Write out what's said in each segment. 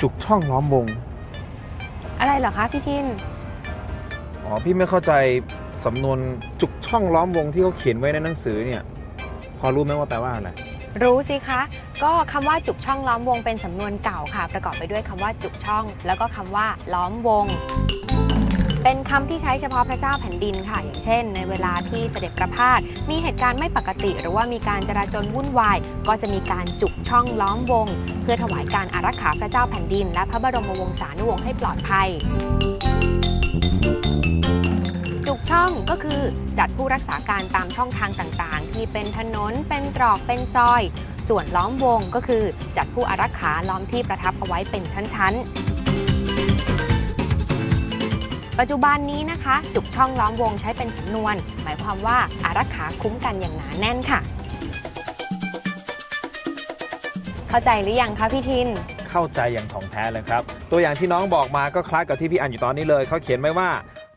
จุกช่องล้อมวง อะไรเหรอคะพี่ทิน อ๋อ พี่ไม่เข้าใจสำนวนจุกช่องล้อมวงที่เขาเขียนไว้ในหนังสือเนี่ย พอรู้ไหมว่าแปลว่าอะไร รู้สิคะ ก็คำว่าจุกช่องล้อมวงเป็นสำนวนเก่าค่ะ ประกอบไปด้วยคำว่าจุกช่อง แล้วก็คำว่าล้อมวงเป็น คำที่ใช้เฉพาะพระเจ้าแผ่นดินค่ะ อย่างเช่น ในเวลาที่เสด็จประพาสมีเหตุการณ์ไม่ปกติ หรือว่ามีการจราจรวุ่นวาย ก็จะมีการจุกช่องล้อมวง เพื่อถวายการอารักขาพระเจ้าแผ่นดิน และพระบรมวงศานุวงศ์ให้ปลอดภัยจุกช่องก็คือจัดผู้รักษาการตามช่องทางต่างๆ ที่เป็นถนน เป็นตรอก เป็นซอย ส่วนล้อมวงก็คือจัดผู้อารักขาล้อมที่ประทับเอาไว้เป็นชั้นๆ ปัจจุบันนี้นะคะ จุกช่องล้อมวงใช้เป็นสำนวน หมายความว่าอารักขาคุ้มกันอย่างหนาแน่นค่ะ เข้าใจหรือยังคะพี่ทิน เข้าใจอย่างถ่องแท้เลยครับ ตัวอย่างที่น้องบอกมาก็คล้ายกับที่พี่อ่านอยู่ตอนนี้เลยเขาเขียนไว้ว่า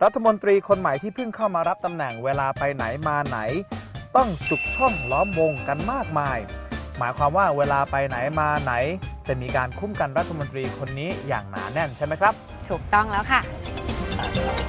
รัฐมนตรีคนใหม่ที่เพิ่งเข้ามารับตำแหน่งเวลาไปไหนมาไหน ต้องจุกช่องล้อมวงกันมากมาย หมายความว่าเวลาไปไหนมาไหน จะมีการคุ้มกันรัฐมนตรีคนนี้อย่างหนาแน่นใช่ไหมครับ ถูกต้องแล้วค่ะ ค